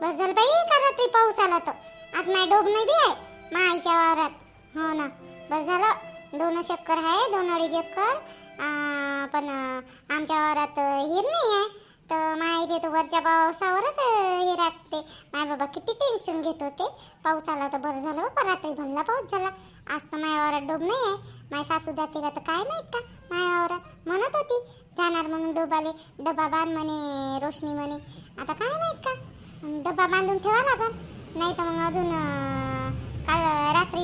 बरं झालं बाई का रात्री पाऊस आला तर. आज माय डोब नाही बी आहे माईच्या वावरात. हो ना. बरं झालं. दोन चक्कर आहे दोन अडीच चक्कर. पण आमच्या वावरात हिर नाही आहे. तर माईचे तर वरच्या पावसावरच हे राखते. माय बाबा किती टेन्शन घेत होते. पाऊस आला तर बरं झालं हो, बाबा रात्री भल्ला पाऊस झाला. आज तर माझ्या वावरात डोब नाही आहे. माय सासू जाते का तर काय माहीत का? माझ्या वावरात म्हणत होती. जाणार म्हणून डोबाले. डबा बांध म्हणे रोशनी म्हणे. आता काय माहीत का? डबा बांधून ठेवा लागल नाही तर मग अजून काल रात्री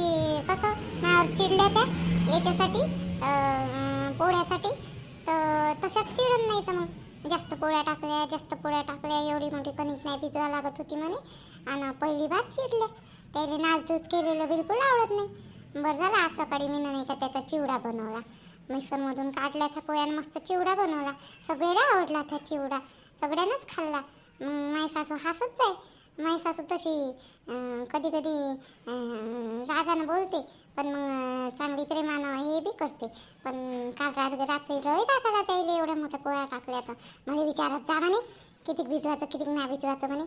कसं माझ्यावर चिडल्या त्या याच्यासाठी पोळ्यासाठी. तर तशाच चिडून नाही तर मग जास्त पोळ्या टाकल्या जास्त पोळ्या टाकल्या एवढी मोठी कणिक नाही भिजवा लागत होती म्हणे. आणि पहिली बार चिडल्या. त्याला नाचधूस केलेलं बिलकुल आवडत नाही. बरं झालं आज सकाळी मी नाही का त्याचा चिवडा बनवला. मिक्सरमधून काढला त्या पोळ्यानं मस्त चिवडा बनवला. सगळ्याला आवडला त्या चिवडा. सगळ्यांनाच खाल्ला. माय सासू हसत जाय. माय सासू तशी कधी कधी रागानं बोलते पण मग चांगली प्रेमानं हे बी करते. पण काल रात रात्री लय रागाला त्याला एवढ्या मोठ्या पोळ्या टाकल्या तर. मला विचारत जा म्हणे किती भिजवायचं किती नाही भिजवायचं म्हणे.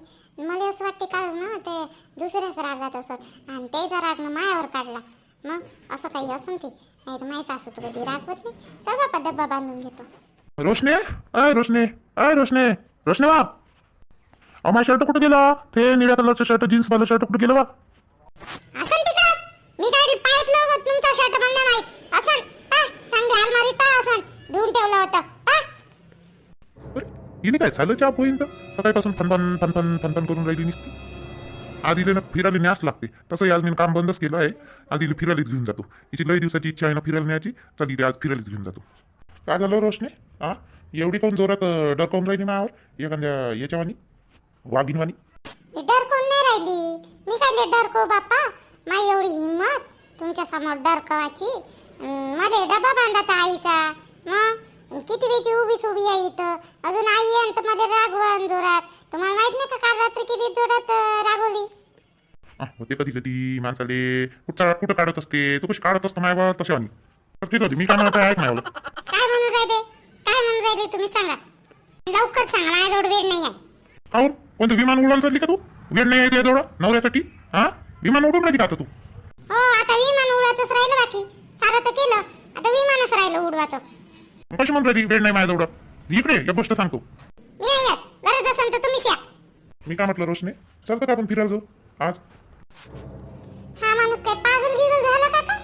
मला असं वाटते काल ना ते दुसऱ्याच रागात असं. आणि त्याचा राग ना मायावर काढला. मग असं काही असं ते. नाही तर माझी सासू तर कधी रागवत नाही. चल बापा डब्बा बांधून घेतो. रोशने अय रोशने अय रोशने. रोशने बाप. अहो माझा शर्ट कुठं गेला? ते निळ्या कलरचं शर्ट जीन्स वाला शर्ट कुठं गेलं तिकडं. मी काय पायात लावत तुमचा शर्ट बंद माहीत असं पा सांग अलमारीत पा असं धुवून ठेवलं होतं. पा. अरे हिने काय झालं चहा पोईन तर सकाळपासून फनफन फनफन फनफन करून राहिली नुसती. आज इथे ना फिरायला न्यास लागते. तसंही आज मी काम बंदच केलं आहे. आज इथे फिरायलाच घेऊन जातो. हिची लई दिवसाची इच्छा आहे ना फिरायला न्यायची. चल इथे आज फिरायलाच घेऊन जातो. काय झालं रोशने? हा एवढी कोण जोरात अं, डरकावून राहिली मायावर? एखाद्या याच्यावानी? वाघिनवानी मी डर कोण नाही राहिली. मी काय डरको बापा माई एवढी हिंमत तुमच्यासमोर डरकवाची. मध्ये डबा बांधाचा आईचा. मग किती वेळची उभीच उभी आहे इथं? अजून आई आहे तर मला रागवण जोरात. तुम्हाला माहीत नाही का काल रात्री किती जोरात रागवली होते कधी कधी माणसाले कुठं कुठं काढत असते तू कशी काढत असतो वाणी. तर तेच होती मी काय म्हणत आहे काय म्हणून राहिले? काय म्हणून राहिले तुम्ही सांगा. लवकर सांगा माझ्याजवळ वेळ नाही आहे. काहून कोणतं विमान उडवायला चालली का तू? वेळ नाही येते जवळ नवऱ्यासाठी? हा? विमान उडून राहिली का आता तू. हो आता विमान उडवायचंच राहिलं बाकी. सारं तर केलं. आता विमानच राहिलं उडवायचं कशी म्हणून राहिली वेळ नाही माझ्याजवळ इकडे एक गोष्ट सांगतो. मी नाही येत. गरज असेल तर तुम्हीच या. मी काय म्हटलं रोशने? चालतं का आपण फिरायला जाऊ. आज. हा माणूस काय पागल गिगल झाला का काय?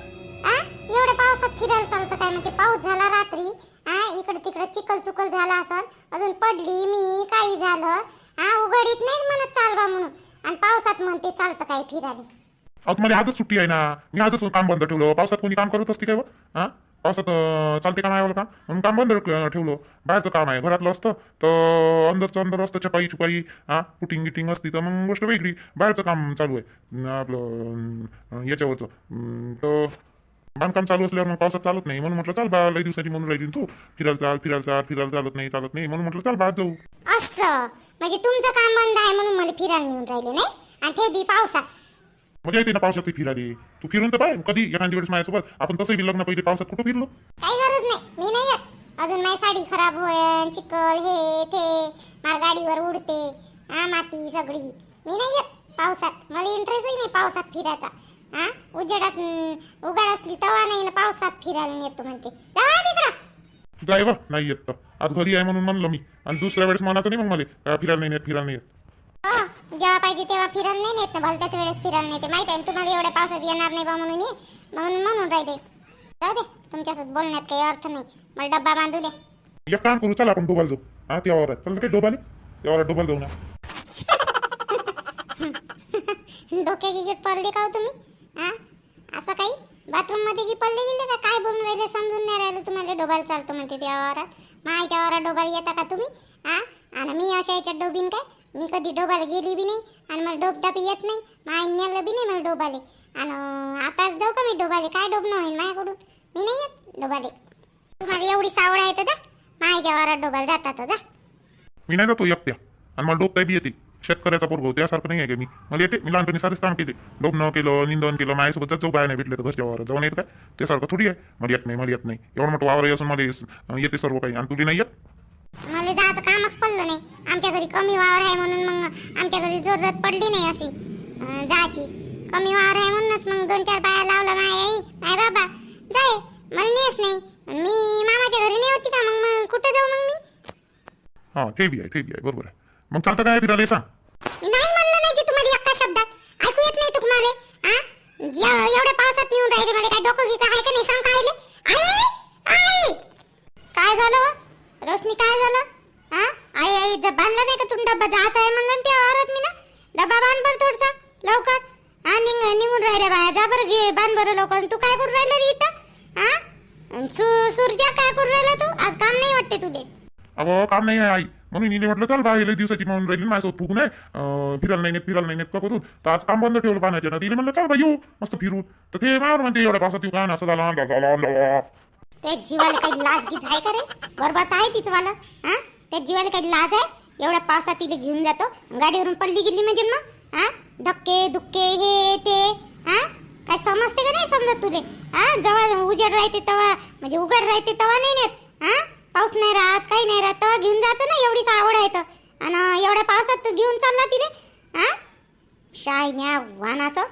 आ? एवढ्या पावसात फिरायला चालतं काय म्हणते पाऊस झाला रात्री. हा इकडे तिकडे चिखल चुकल झाला असन. अजून पडली मी काही झालं. हा उघडीत नाही म्हणत चालवा म्हणून. आणि पावसात म्हणते चालतं काय फिरायला? अहो तुम्हाला आजच सुट्टी आहे ना. मी आजच काम बंद ठेवलं. पावसात कोणी काम करत असते काय बा? हा? पावसात अं, चालते का नाही का म्हणून काम बंद ठेवलं. बाहेरचं काम आहे. घरातलं असतं तर अंदरचं अंदर असतं चपाई चुपाई हा? पुटिंग गिटिंग असती तर मग गोष्ट वेगळी. बाहेरचं काम चालू आहे. अं, आपलं अं, याच्यावरचं. अं, तर बांधकाम चालू असल्यावर मग पावसात चालत नाही. म्हणून म्हटलं चाल बा लई दिवसाची म्हणून राहिली तू. फिरायला चाल फिरायला चाल फिरायला चालत नाही चालत नाही. म्हणून म्हटलं चाल बा आज जाऊ. असं? म्हणजे तुमचं काम बंद आहे म्हणून मला फिरायला नेऊन राहिले नाही? आणि ते बी पावसात. मजा येते ना पावसात फिरायला. तू फिरून तर पाय कधी एखादी वेळेस माझ्यासोबत? आपण तसंही लग्न पहिले पावसात कुठं फिरलो? काही गरज नाही मी नाही येत. अजून माझी साडी खराब होईल चिकल हे ते माझ्या गाडीवर उडते हा माती सगळी. मी नाही येत पावसात. मला इंटरेस्टही नाही पावसात फिरायचा. हा उजेडात उघड असली तवा नाही ना पावसात फिरायला नेतो म्हणते. जावा तिकडं. जाय बा नाही येत तर. आज घरी आहे म्हणून म्हणलं मी. आणि दुसऱ्या वेळेस म्हणायचं नाही मग मला. फिरायला नाही येत फिरायला नाही येत? जेव्हा पाहिजे तेव्हा फिरायला नाही नेत ना भलत्याच वेळेस फिरायला नेते माहिती आहे ना, तुम्हाला एवढ्या पावसात येणार नाही बा म्हणून ये म्हणून म्हणून राहिले. जाऊ दे तुमच्यासोबत बोलण्यात काही अर्थ नाही. मला डब्बा बांधू दे. एक काम करू चला आपण डोबाला जाऊ. हा त्या वावरात. चल काय डोबाले? त्या वावरात डोबाला जाऊ ना. डोक्या गिगट पडले का हो तुम्ही? हा? असं काही? बाथरूममध्ये की पडले गेले का? काय बोलून राहिले समजून नाही राहिलं तुम्हाला? डोबाला चालतो म्हणते त्या वावरात. माझ्यावर वावरात डोबाला येता का तुम्ही? हा आणि मी अशा याच्यात डोबीन काय? मी कधी डोबाला गेली बी नाही आणि मला डोबदाबी येत नाही. माय नेलं बी नाही मला डोबाले. आणि आताच जाऊ का मी डोबाले? काय डोबणं होईल माझ्याकडून? मी नाही येत डोबाले. तुम्हाला एवढी सावड आहे तर जा. माझ्या वावरात डोबाला जातात जा. मी नाही जातो एकट्या. आणि मला डोबताय बी येते शेतकऱ्याचा पोरगो त्यासारखं नाही आहे का मी? मला येते मी लहानपणी सारेच काम केले. डोबणं केलं निंदन केलं माझ्यासोबत जाऊ बाय नाही भेटले तर घरच्या वावरात जाऊन येत काय? त्यासारखं थोडी आहे. मला येत नाही मला येत नाही. एवढं मोठं वावर असून मला येते सर्व काही. आणि तुझी नाही येत? मला जायचं कामच पडलं नाही. आमच्या घरी कमी वावर आहे म्हणून मग आमच्या घरी जरूरत पडली नाही अशी. अं, जायची. कमी वावर आहे म्हणूनच मग दोन चार बाया लावला माय आई माय बाबा. जाय मला नेस नाही. मी मामाच्या घरी नाही होती का मग? मग कुठं जाऊ मग मी? हा ते बी आहे ते बी आहे. बरोबर आहे. मग चालतं काय फिरायला हे सांग मी नाही म्हणलं नाही की तुम्हाला एका शब्दात. ऐकू येत नाही तुम्हाला या- एवढ्या पावसात नेऊन राहिले मला. काय डोकं गिकं आहे का नाही? सांग काय आई! आई! काय झालं हो? रोशनी काय झालं? हा आई आई जर बांधला नाही का तुम्ही डब्बा जात आहे म्हणलं ना त्या वावरात मी ना? डब्बा बांध बरं थोडसा लवकर. हा निघ निघून राहिल्या बाया. जा बरं घे बांध बरं लवकर. तू काय करू राहिला रे इथं? हा अन सु सूर्या काय करू राहिला तू? आज काम नाही वाटते तुले. अहो काम नाही आहे आई. म्हणून मी म्हटलं चल बा लई दिवसाची म्हणून राहिली माझ्यासोबत फुगून आहे फिरायला नाही नेत फिरायला नाही नेत का करून? तर आज काम बंद ठेवलं पाण्याच्या ना तिने म्हणलं चल बा येऊ. मस्त फिरू. तर ते मार म्हणते एवढ्या पावसात येऊ काय असं झालं अंदा झाला अंदा झाला. त्या जीवाला काही लाज गीज आहे का रे? बरबाद आहे तिचं वाला. हा त्या जीवाला काही लाज आहे? एवढ्या पावसात तिला घेऊन जातो. गाडीवरून पडली गेली म्हणजे मग? हा धक्के दुक्के हे ते. हा काय समजते का नाही समजत तुले? हा जेव्हा उजेड राहते तेव्हा म्हणजे उघड राहते तेव्हा नाही नेत. हा पाऊस नाही राहत काही नाही राहत. तेव्हा घेऊन जायचं ना एवढीच आवड आहे तर. आणि एवढ्या पावसात तू घेऊन चालला तिने हा शायन्या वाहनाचं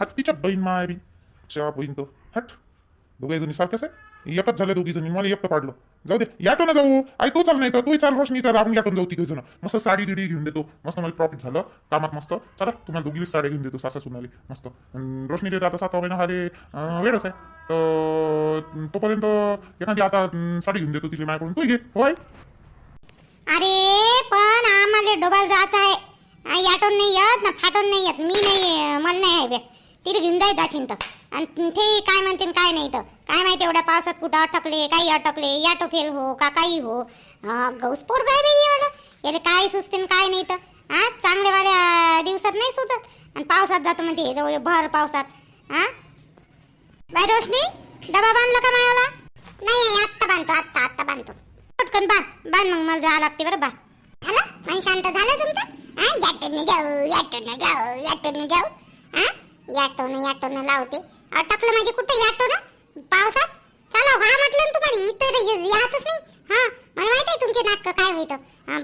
हट तिच्या बहीण माय बी बहीण तो. हट. दोघे जुनी सारखेच आहे एकच झाले दोघी जणी. मला एकटं पाडलं. जाऊ दे याटो ना जाऊ. आई तू चाल नाही तर. तू चाल रोशनी तर आपण याटून जाऊ तिघे जण. मस्त साडी गिडी घेऊन देतो. मस्त मला प्रॉफिट झालं. कामात मस्त. चला तुम्हाला दोघीच साडी घेऊन देतो सासा सुनाले. मस्त. रोशनी देत आता सात महिना हाले वेळच आहे. तर तोपर्यंत एखादी आता साडी घेऊन देतो तिला माझ्याकडून. तू घे होय अरे पण आम्हाला डोबाल जायचं आहे. आ, याटोन नाही येत ना फाटून नाही येत. मी नाही मला नाही आहे तिथे घेऊन जायचं असेल तर. आणि ते काय म्हणते काय नाही तर. काय माहिती एवढ्या पावसात कुठं अटकले काही अटकले याटो फेल हो का काही हो? गौस पोर काय बाई एवढं याला काय सुचते काय नाही तर हा चांगल्यावाल्या दिवसात नाही सुचत. आणि पावसात जातो म्हणते हे जवळ भर पावसात. हा? बाय रोशनी डबा बांधला का मायाला नाही आत्ता बांधतो आत्ता आत्ता बांधतो. पटकन बांध बांध मग मला जावं लागते बरं बांध. झालं? मन शांत झालं तुमचं? हा याटोने जाऊ याटोने जाऊ याटोने जाऊ हा? याटोनं याटोनं लावते. अटकलं म्हणजे कुठं याटोनं पावसात? चला हा म्हटलं ना तुम्हाला इतर यातच नाही. हा मला माहीत आहे तुमचे नाक काय होईत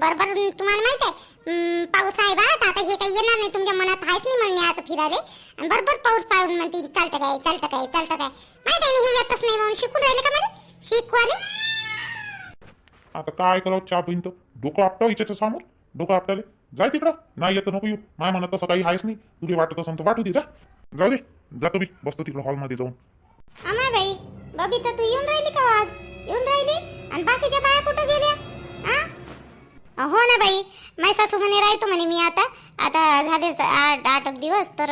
बरोबर तुम्हाला माहीत आहे. पाऊस आहे बा आता हे काही येणार नाही तुमच्या मनात आहेच नाही म्हणणे आता फिरायला. आणि बरोबर पाऊस पाहून म्हणते चालतं काय चालतं काय चालतं काय. माहीत आहे हे येतच नाही म्हणून शिकून राहिले का मला शिकवाले? आता काय करावं चहा बहीण तर? डोकं आपटाव हिच्याच्या समोर? डोकं आपटाले जाय तिकडं. नाही येतं नको येऊ. माय म्हणत तसं काही आहेच नाही. तुला वाटत असं तर वाटू दे जा. जाऊ दे. जातो मी बसतो तिकडं हॉलमध्ये जाऊन. अमा बाई बबिता तू येऊन राहिली का आज? येऊन राहिली? आणि बाकीच्या बाया कुठं गेल्या? आ? हो ना बाई माय सासू म्हणे राहतो म्हणे मी आता. आता झाले आठ आठ एक दिवस तर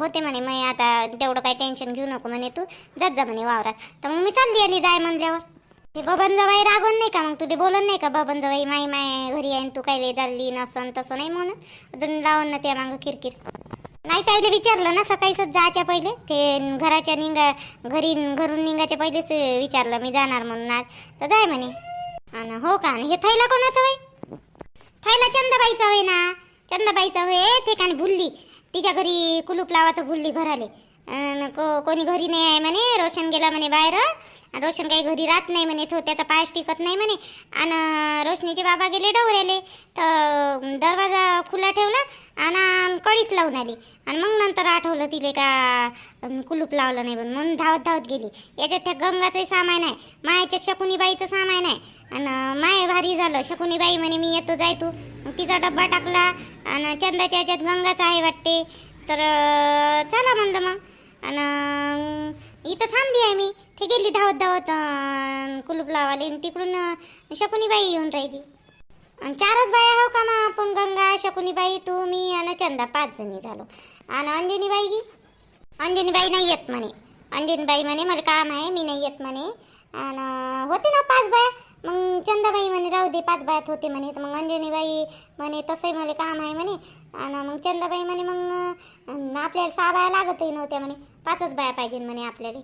होते म्हणे मी आता तेवढं काही टेन्शन घेऊ नको म्हणे तू. जात जा म्हणे वावरात. तर मग मी चालली आली जाय म्हणल्यावर. ते बबन जवाई रागवून नाही का मग? तुला बोलत नाही का बबन जवाई माई माय घरी आहे आणि तू काय चालली नसन तसं नाही म्हणून? अजून लावून ना त्या मागं किरकिर. नाही त्याला विचारलं ना सकाळीच जायच्या पहिले. ते घराच्या निघा घरी घरून निघायच्या पहिलेच विचारलं मी जाणार म्हणून आज. तर जाय म्हणे. आणि हो का? आणि हे थैला कोणाचं होय थैला चंदाबाईचा होय ना. चंदाबाईचा होय ते काने भुलली. तिच्या घरी कुलूप लावाचं भुलली घराले. अन को कोणी घरी नाही आहे म्हणे रोशन गेला म्हणे बाहेर. रोशन काही घरी राहत नाही म्हणे तो त्याचा पायच टिकत नाही म्हणे. आणि रोशनीचे बाबा गेले डवऱ्याले तर दरवाजा खुला ठेवला आणि कळीच लावून आली. आणि मग नंतर आठवलं तिले का कुलूप लावलं नाही म्हणून. म्हणून धावत धावत गेली. याच्यात त्या गंगाचंही सामान आहे. मायाच्या शकुनीबाईचं सामान आहे. आणि माय भारी झालं. शकुनीबाई म्हणे मी येतो जाय तू. तिचा डब्बा टाकला. आणि चंदाच्या याच्यात गंगाचा आहे वाटते. तर चला म्हणलं मग. आणि इथं थांबली आहे मी. ते गेली धावत धावत. कुलूप लावाले आणि तिकडून शकुनीबाई येऊन राहिली. आणि चारच बाया हो का मग आपण गंगा शकुनीबाई तू मी आणि चंदा पाच जणी झालो. आणि अंजनीबाई गी? अंजनीबाई नाही येत म्हणे. अंजनीबाई म्हणे मला काम आहे मी नाही येत म्हणे. आणि होते ना पाच बाया? मग चंदाबाई म्हणे राहू दे पाच बायात होते म्हणे. तर मग अंजनीबाई म्हणे तसंही मला काम आहे म्हणे. आणि मग चंदाबाई म्हणे मग आपल्याला सहा बाया लागतही नव्हत्या म्हणे. पाचच बाया पाहिजे म्हणे आपल्याला.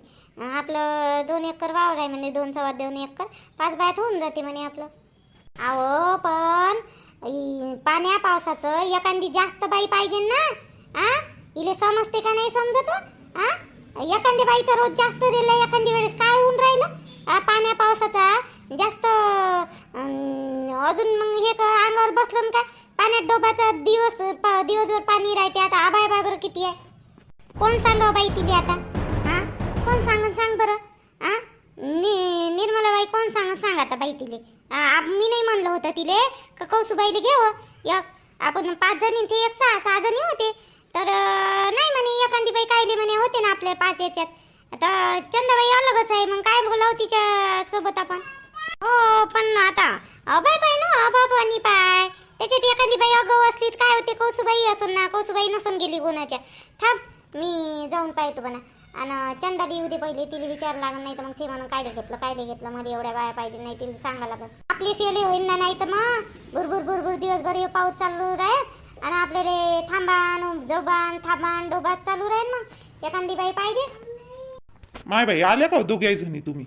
आपलं दोन एकर वावर आहे म्हणे दोन सव्वा दोन एकर. पाच बायात होऊन जाते म्हणे आपलं. अहो पण पाण्या पावसाचं एखादी जास्त बाई पाहिजे ना आ? इले समजते का नाही समजत? आ? एखादी बाईचा रोज जास्त दिलं एखादी वेळेस काय होऊन राहिलं? पाण्या पावसाचा जास्त अजून मग हे अंगावर बसलं ना पाण्यात डोबाचा दिवस दिवसभर पाणी राहते. आता आबाय बाबर किती आहे? कोण सांगावं बाई तिले आता? हा कोण सांग सांग बरं? हा नि निर्मला बाई कोण सांग सांग आता बाई तिले? मी नाही म्हणलं होतं तिले. का कौसुबाईले घेऊ एक आपण पाच जणी ते एक सहा सहा जणी होते. तर नाही म्हणे एखादी बाई कायले म्हणे होते ना आपल्या पाच याच्यात. आता चंदाबाई अलगच आहे. मग काय बोलावं तिच्या सोबत आपण? हो पण आता अबाय पाय ना अबाबानी पाय त्याच्यात एखादी बाई अगाऊ असली तर काय होते? कौसुबाई असन ना कौसुबाई नसन गेली गुणाच्या. थांब मी जाऊन पाहतो बना आणि चंदा येऊ दे पहिले तिला विचार लागत नाही तर मग ते म्हणून कायले घेतलं कायले घेतलं मला एवढ्या बाया पाहिजे नाही तिला सांगा लागत आपली शेली होईन ना नाही तर मग? भुरभुर भुरभुर दिवसभर हे पाऊस चालू राहील. आणि आपल्याला थांबान जोबान थांबान डोबात चालू राहील मग. एखादी बाई पाहिजे? माय बाई आल्या का दोघे तुम्ही.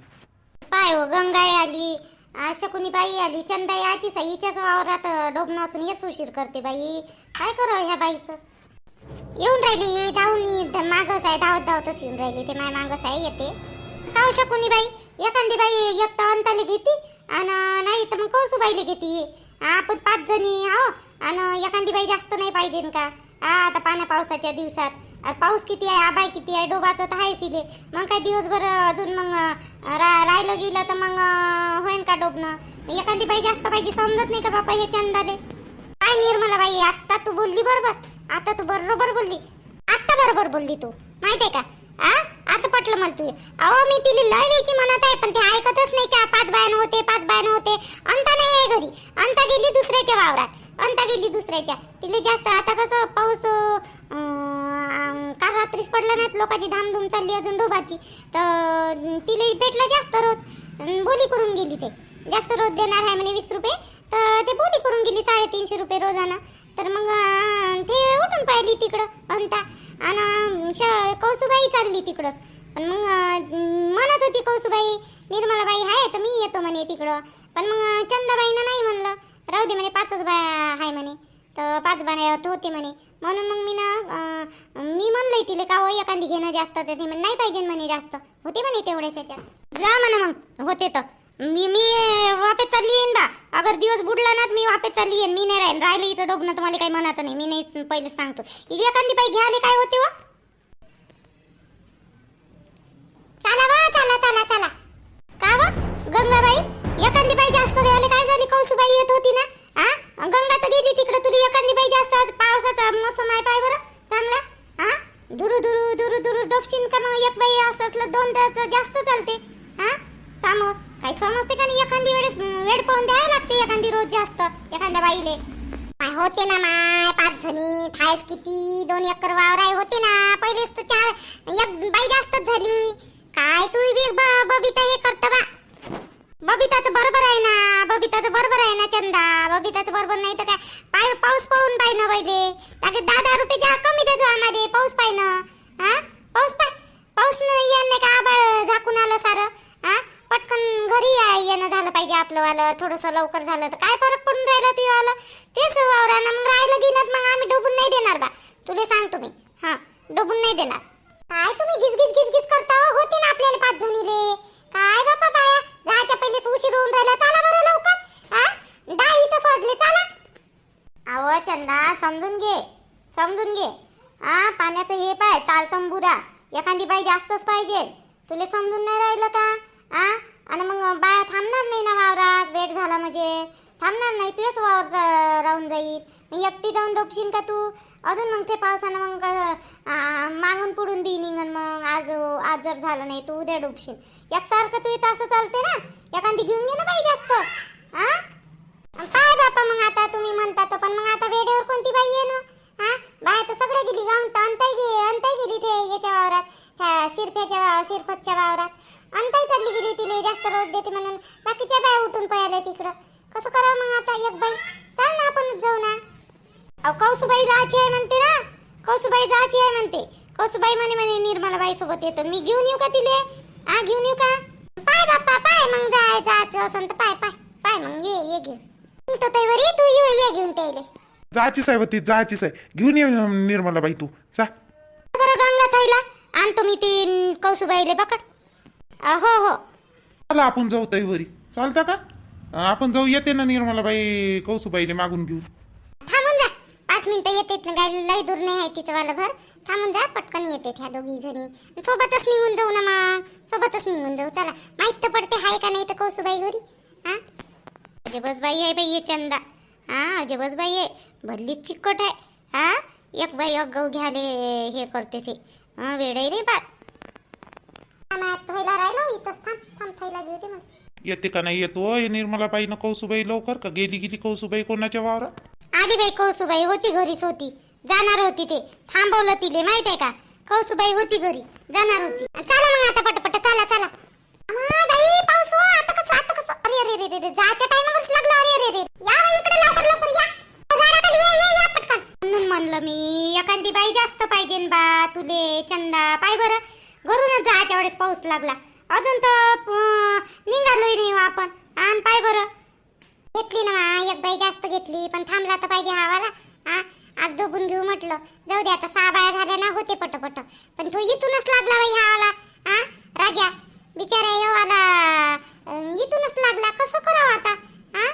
पाय हो गंगाई आली. आ, शकुनी बाई आली? चंदाई आजी हिच्याच वावरात डोबणं असून हेच उशीर करते बाई. काय करू ह्या बाईचं? येऊन राहिली धावून मागस आहे धावत धावतच येऊन राहिली. ते माय मागस आहे येते. काव शकुनी बाई? एखादी बाई एक तर अंताले घेते आणि नाही तर मग कौसुबाईला घेते. आपण पाच जणी आहो आणि एखादी बाई जास्त नाही पाहिजे का? आता पाण्या पावसाच्या दिवसात. पाऊस किती आहे आबाई किती आहे डोबाचं तर आहेच इले मग काय दिवसभर अजून मग रा राहिलं गेलं तर मग होईन का डोबणं? एखादी बाई जास्त पाहिजे समजत नाही का बापा हे चंदाले? काय निर्मला बाई आत्ता तू बोलली बरोबर? आता तू बरोबर बोलली. आता बरोबर बोलली तू. माहितीये का? आ? आता पटलं मला तू अहो मी तिला लय वेळची म्हणत आहे पण ते ऐकतच नाही. चार पाच बायन होते पाच बायन होते. अंत नाही आहे घरी. अंता गेली दुसऱ्याच्या वावरात. अंत गेली दुसऱ्याच्या. तिला जास्त आता कसं पाऊस अं, काल रात्रीच पडलं नाहीत लोकांची धामधूम चालली अजून डोबाची. तर तिला भेटलं जास्त रोज. बोली करून गेली ते. जास्त रोज देणार आहे म्हणे वीस रुपये. तर ते बोली करून गेली साडेतीनशे रुपये रोजानं. तर मग ते उठून पाहिली तिकडं अंता आणि श- कौसुबाई चालली तिकडंच पण मग म्हणत होती कौसुबाई निर्मलाबाई आहे तर मी येतो म्हणे तिकडं. पण मग चंदाबाईनं नाही म्हणलं. राहू दे म्हणे पाचच बाया आहे म्हणे. तर पाच बाया होते म्हणे. म्हणून मग मी ना मी म्हणलंय तिला का हो एखादी घेणं जास्त ते म्हणे नाही पाहिजे म्हणे जास्त. होते म्हणे तेवढ्याच ह्याच्यात जा म्हणा मग. होते तर. मी मी वापस चालली येईन बा. अगर दिवस बुडला ना मी वापस चालली येईन मी नाही राहीन. राहिलं इथं डोबणं तर मला काही म्हणायचं नाही. मी नाही पहिले सांगतो. एखादी बाई घ्यायला काय होते व हो? चला वा चला चला चला. का व गंगाबाई एखादी बाई जास्त घ्यायला काय झाली? कौसुबाई येत होती ना? आ? गंगा तर गेली तिकडे तुला एखादी बाई जास्त आज पावसाचा मोसम आहे पाय बरं चांगला. हा दुरु दुरु दुरु दुरु डोपशीन का मग एक बाई असं असलं दोन जास्त चालते. हा सामोर काही समजते का नाही एखादी वेळेस वेळ पाहून द्यायला लागते एखादी रोज जास्त एखाद्या बाईले. माय होते ना माय पाच जणी थायस किती दोन एकर वावर आहे होते ना. पहिलेच तर चार एक बाई जास्तच झाली. काय तू बी बबिता हे करत बा. बबिताचं बरोबर आहे ना बबिताचं बरोबर आहे ना चंदा बरोबर नाही तर काय? पाय पाऊस पाहून पाय ना पाहिजे त्याचे दहा दहा रुपये जा कमी द्यायचो आम्हाला. पाऊस पाय ना. हा? पाऊस पाय. पाऊस नाही नाही का आबाळ झाकून आलं सारं? हा? पटकन घरी येणं झालं पाहिजे आपलं वालं थोडंसं लवकर झालं तर काय फरक पडतो राहिला तू आलं तेच वावरानं मग राहिलं गेलं मग आम्ही डोबून नाही देणार बा तुला सांगतो मी हा डोबून नाही देणार काय तुम्ही गिस गिस गिस गिस करता हो? होते ना आपल्याला पाच जणीले काय बापा बाया जायच्या पहिलेच उशीर होऊन राहिला चला बरं लवकर हा दहा इथं वाजले चला अहो चंदा समजून घे समजून घे हा पाण्याचं हे पाय तालतंबुरा एखादी बाई जास्तच पाहिजे. तुला समजून नाही राहिलं का? आ? आणि मग बाया थांबणार नाही ना वावरात? वेट झाला म्हणजे. थांबणार नाही तुझ्याच वावर राहून जाईल. एकटी जाऊन डोपशील का तू? अजून मग ते पावसानं मग मागून पुढून बी निघन मग. आज आज जर झालं नाही तू उद्या डोबशील. एकसारखं तू इथं असं चालते ना? एखादी घेऊन घे ना बाई जास्त. हा काय बापा मग आता तुम्ही म्हणता तर पण मग आता वेळेवर कोणती बाई आहे ना हा? बाय तर सगळे गेली गाऊन तर अंताई गे अंताई गेली ते याच्या वावरात सिरफ्याच्या वाव सिरफतच्या वावरात. अंताई चालली गेली तिले जास्त रोज देते म्हणून. बाकीच्या बाया उठून पळाल्या तिकडं. कसं करावं मग आता एक बाई? चाल ना आपणच जाऊ ना. अहो कौसुबाई जायची आहे म्हणते ना. कौसुबाई जायची आहे म्हणते. कौसुबाई म्हणे म्हणे निर्मलाबाई सोबत येतो. मी घेऊन येऊ का तिले? हा घेऊन येऊ का? पाय बाप्पा पाय मग जाय जायचं असं तर पाय पाय पाय मग ये ये घेऊन. तो तैवरी तू ये ये घेऊन त्याले. जायचीच आहे ती जायचीच आहे घेऊन ये निर्मला बाई तू. जा. बरं गंगा थाईला आणतो मी ती कौसुबाईले पकड. हो हो. चला आपण जाऊ तैवरी चालता का? आपण जाऊ येते ना निर्मलाबाई कौसुबाईले मागून घेऊ थांबून जा. पाच मिनिटं येते लई दूर नाही आहे तिचं वालं घर थांबून जा पटकन येते ह्या दोघी जणी. सोबतच निघून जाऊ ना मग. सोबतच निघून जाऊ. चला माहीत तर पडते हाय का नाही तर कौसुबाई घरी. हा? अजबच बाई आहे बाई हे चंदा. हा अजबच बाई आहे भरलीच चिकट आहे. हा एक बाई एक गहू घ्याले हे करते ते. हा वेळ रे बा थैला राहिलो इथंच थांब थांब थैला घेते मला. येते का नाही येतो हे निर्मलाबाईनं कौसुबाई लवकर का? गेली गेली कौसुबाई कोणाच्या वावरात? आली बाई कौसुबाई होती घरीच होती. जाणार होती ते. थांबवलं तिले माहीत आहे का? कौसुबाई होती घरी. जाणार होती. चला मग आता पटपट चला चला. बाई पाऊस हो आता कसं आता कसं अरे अरे अरे अरे जायच्या टायमावरच लागला अरे अरे अरे. या बाई इकडे लवकर लवकर या. झाडाखाली या या या पटकन. म्हणून म्हणलं मी एखादी बाई जास्त पाहिजे बा तुले चंदा पाय बरं. घरूनच जायच्या वेळेस पाऊस लागला. अजून तर अं, निघालोय नाही हो आपण. आण पाय बरं. घेतली ना मा एक बाई जास्त घेतली पण थांबला तर पाहिजे हावाला हा आज डोबून घेऊ म्हटलं. जाऊ दे आता सहा बाया झाल्या ना होते पटपट. पण तो इथूनच लागला बाई हावाला हा राजा. बिचारा येवाला इथूनच लागला. कसं करावं आता? हा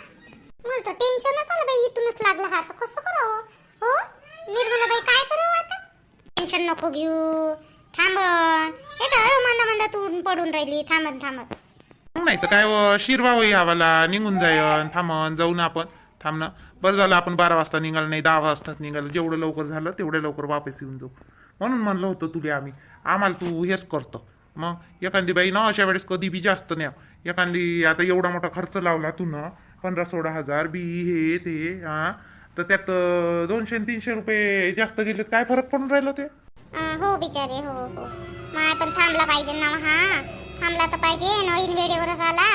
मला तर टेन्शनच आलं बाई इथूनच लागला हा. तर कसं करावं? हो? निर्मला बाई काय करावं आता? टेन्शन नको घेऊ. थांबन हे तर मंदा मंदा तू पडून राहिली. थांबत थांबत नाही तर काय व, शिरवा होई हवाला. निघून जायन थांबन जाऊ ना आपण थांबणं बरं झालं आपण बारा वाजता निघालं नाही दहा वाजताच निघालं. जेवढं लवकर झालं तेवढं लवकर वापस येऊन जाऊ. म्हणून म्हणलं होतं तुले आम्ही. आम्हाला तू हेच करतो. मग एखादी बाई ना अशा वेळेस कधी बी जास्त न्या. एखादी आता एवढा मोठा खर्च लावला तू ना पंधरा सोळा हजार बी हे ते हा तर त्यात दोनशे आणि तीनशे रुपये जास्त गेले काय फरक पडून राहिलं ते? हो बिचारे हो हो. माय पण थांबला पाहिजे ना हा. थांबला तर पाहिजे नवीन वेळेवरच आला.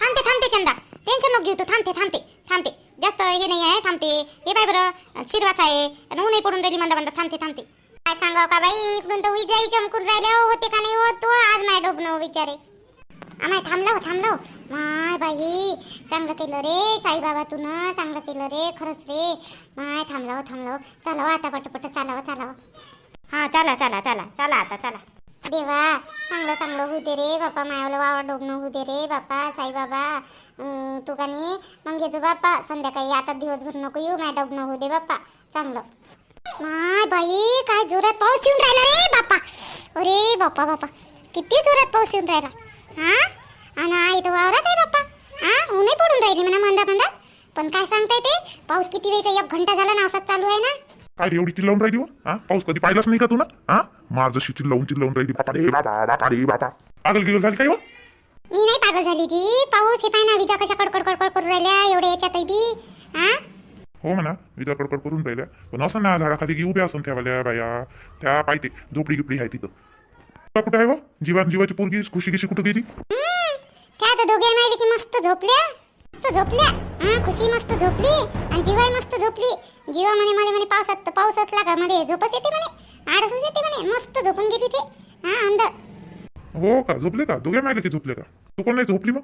थांबते थांबते चंदा. टेन्शन नको घेऊ तू. थांबते थांबते थांबते. जास्त हे नाही आहे थांबते. हे बाय बरं शिरवाच आहे. आणि ऊनही पडून राहिली मंदा मंदा थांबते थांबते. काय सांगाव का बाई? इकडून तर विजयी चमकून राहिले होते का नाही होत तो आज माय डोबन विचारे हो बिचारे. आम्ही थांबला हो, हो. माय बाई चांगलं केलं रे साईबाबा तू ना चांगलं केलं रे खरंच रे. माय थांबलाव थांबलाव थांबला आता पटपट चालावं चालावं. हा चला चला चला चला आता चला. देवा चांगलं चांगलं होऊ दे रे बापा मायावलं वावर डोबणं होऊ दे रे बापा साईबाबा. तू का नाही? मग येजो बाप्पा संध्याकाळी आता दिवसभर नको येऊ माय डोबणं होऊ दे बाप्पा चांगलं. माय बाई काय जोरात पाऊस येऊन राहिला रे बापा अरे बापा बापा किती जोरात पाऊस येऊन राहिला. हा? आणि तर वावरात आहे बाप्पा. हा? ऊनही पडून राहिली म्हणा मंदा मंदा पण काय सांगताय ते? पाऊस किती वेळचा एक घंटा झाला ना असाच चालू आहे ना. काय रे एवढी चिल्लावून राहिली हो? हा? पाऊस कधी पाहिलाच नाही का तू ना हा? मार जशी चिल्लावून चिल्लावून राहिली. बापा रे बाबा बापा रे बापा. पागल गिगल झाली काय हो? मी नाही पागल झाली ती. पाऊस हे पाय ना विजा कशा कडकड कडकड करून राहिल्या एवढ्या याच्यात बी. हा? हो म्हणा विचार कडकड करून राहिल्या. पण असं ना झाडाखाली की उभ्या असून ठेवाल्या बाया. त्या पाहिजे झोपडी गिपडी आहे तिथं. तुला कुठं आहे हो? जीवा जीवाची पोरगी खुशी गिशी कुठं गेली? त्या आता दोघे माहिती की मस्त झोपल्या. मस्त झोपल्या. हा खुशी मस्त झोपली आणि जीवाय मस्त झोपली. जीवा म्हणे मध्ये म्हणे पावसात पाऊस असला का मध्ये झोपच येते म्हणे. आडसच येते म्हणे. मस्त झोपून गेली ते. हा अंदर. हो का? झोपले का? दोघे माहिले की झोपले का? तू कोण नाही झोपली मग?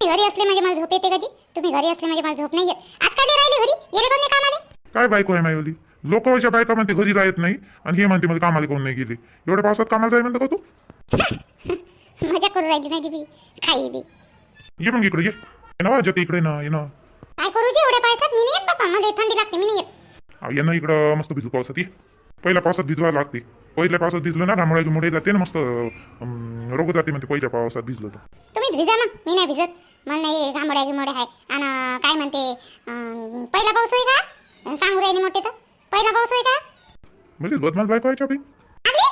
घरी असले म्हणजे मला झोप येते का जी तुम्ही घरी असले म्हणजे मला झोप नाही येत. आज काय नाही राहिले घरी? गेले कोण कामाले? काय बायको आहे मायवली? लोकांच्या बायका म्हणते घरी राहत नाही. आणि हे म्हणते मला कामाला कोण नाही गेली. एवढ्या पावसात कामाला जाय म्हणतो का तू? मजा करू राहिली माझी बी. खाई बी. ये मग इकडे ये. ना जते इकडे ना ये ना. काय करू जी एवढ्या पावसात? मी नाही येत बापा. मला थंडी लागते मी नाही येत. आ, ये ना इकडं मस्त भिजू पावसात ये. पहिल्या पावसात भिजवायला लागते. पहिल्या पावसात भिजलं ना घामोळ्या मुळे जाते ना मस्त रोग जाते म्हणते पहिल्या पावसात भिजलं तर. तुम्ही भिजा मग मी नाही भिजत. मला नाही घामोड्या गिमोड्या आहे. आणि काय म्हणते पहिला पाऊस होय का? सांगू राहिली मोठे तर. पहिला पाऊस होय का? म्हणजे बदमाश बायको आहे बी आणले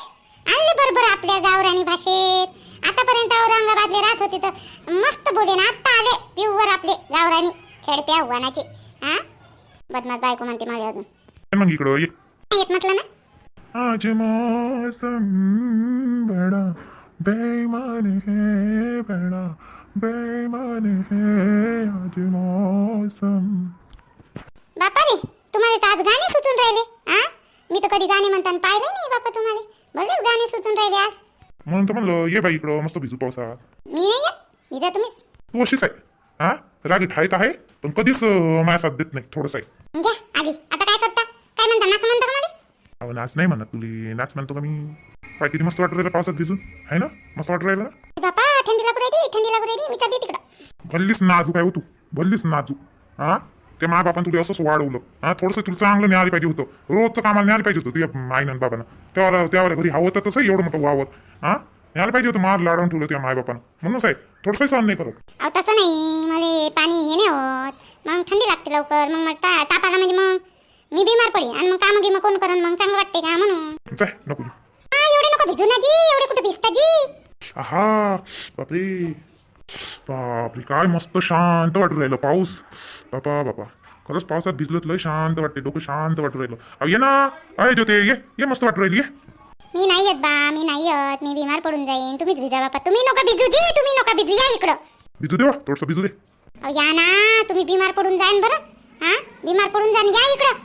आणले बरोबर आपल्या गावरानी भाषेत. आतापर्यंत औरंगाबादले राहत होते तर मस्त बोले ना आत्ता आले. प्युअर आपले गावरानी खेडप्या आव्हानाचे. हा? बदमाश बायको म्हणते मला अजून. मग इकडं? ये. येत म्हटलं ना? आज मौसम बड़ा बेईमान है बड़ा. बेईमान है आज मौसम बापा रे तुम्हाला तर आज गाणे सुचून राहिले हा मी तर कधी गाणे म्हणताना पाहिले नाही बापा तुम्हाला. भलेच गाणे सुचून राहिले आज. म्हणून तर म्हणलं ये बाई इकडं मस्त भिजू पावसात मी नाही येत? मी तर तुम्हीच तू अशीच आहे. हा आहे तर आहे पण कधीच अं, माझ्या साथ देत नाही थोडंसं आहे. घ्या आली आता काय करता? काय म्हणता? नाच म्हणता का मला? अहो नाच नाही म्हणत तुली. नाच म्हणतो का मी? काय किती मस्त वाटत राहिलं पावसात भिजून? आहे ना? मस्त वाटत राहिलं ना? राहिली राहिली मी चालली तिकडं. भल्लीच नाजूक आहे हो तू. भल्लीच नाजू हा? ते माय बापान तुला असंच वाढवलं. हा? थोडंसं तुला चांगलं न्यायला पाहिजे होतं. रोजचं कामाला न्यायला पाहिजे होतं तुझ्या आईनं बाबानं. त्यावर त्यावर घरी हवं तर तसं एवढं मोठं वावर. हा? न्यायला पाहिजे होतं मार लाडवून ठेवलं त्या मायबापानं. म्हणून साहेब थोडंसं सहन नाही करत. अहो तसं नाही. मला पाणी हे नाही होत. मग थंडी लागते लवकर. मग मला ता ताप आला म्हणजे मग मी बिमार पडेन. आणि मग कामं गिमं कोण करण मग चांगलं वाटते का म्हणून? जाय नको येऊ. हा एवढे नको भिजू ना जी. एवढे कुठे भिजता जी? आहा बापरे. बापरे काय मस्त शांत वाटू राहिलं पाऊस. बापा बापा. खरंच पावसात भिजलं तर लय शांत वाटते डोकं शांत वाटू राहिलं. अहो, ये ना. अय ज्योते ये ये मस्त वाटू राहिली ये. मी नाही येत बा मी नाही येत. मी बिमार पडून जाईन. तुम्हीच भिजा बापा. तुम्ही नका भिजू जी तुम्ही नका भिजू. या इकडं. भिजू दे बा थोडंसं भिजू दे. अहो, या ना. तुम्ही बिमार पडून जाईन बरं. हा? बिमार पडून जाईन. या इकडं.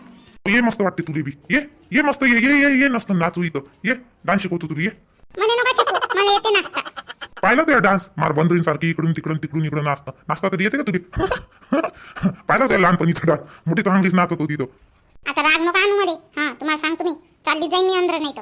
ये मस्त वाटते तुला बी. ये ये मस्त ये ये ये ये नसतं नाचू इथं. ये डान्स शिकवतो तुला ये. म्हणे नका शिकू मला येते नाचता पाहिलं तो डान्स मार बंदरीन सारखी इकडून तिकडून तिकडून इकडून नाचतं. नाचता तरी येते का तुझी? पाहिलं ते लहानपणीचा डान्स मोठी चांगलीच नाचत होती तो. आता राग नका आणू मध्ये हा तुम्हाला सांगतो मी. चालली जाईन मी अंदर नाही तर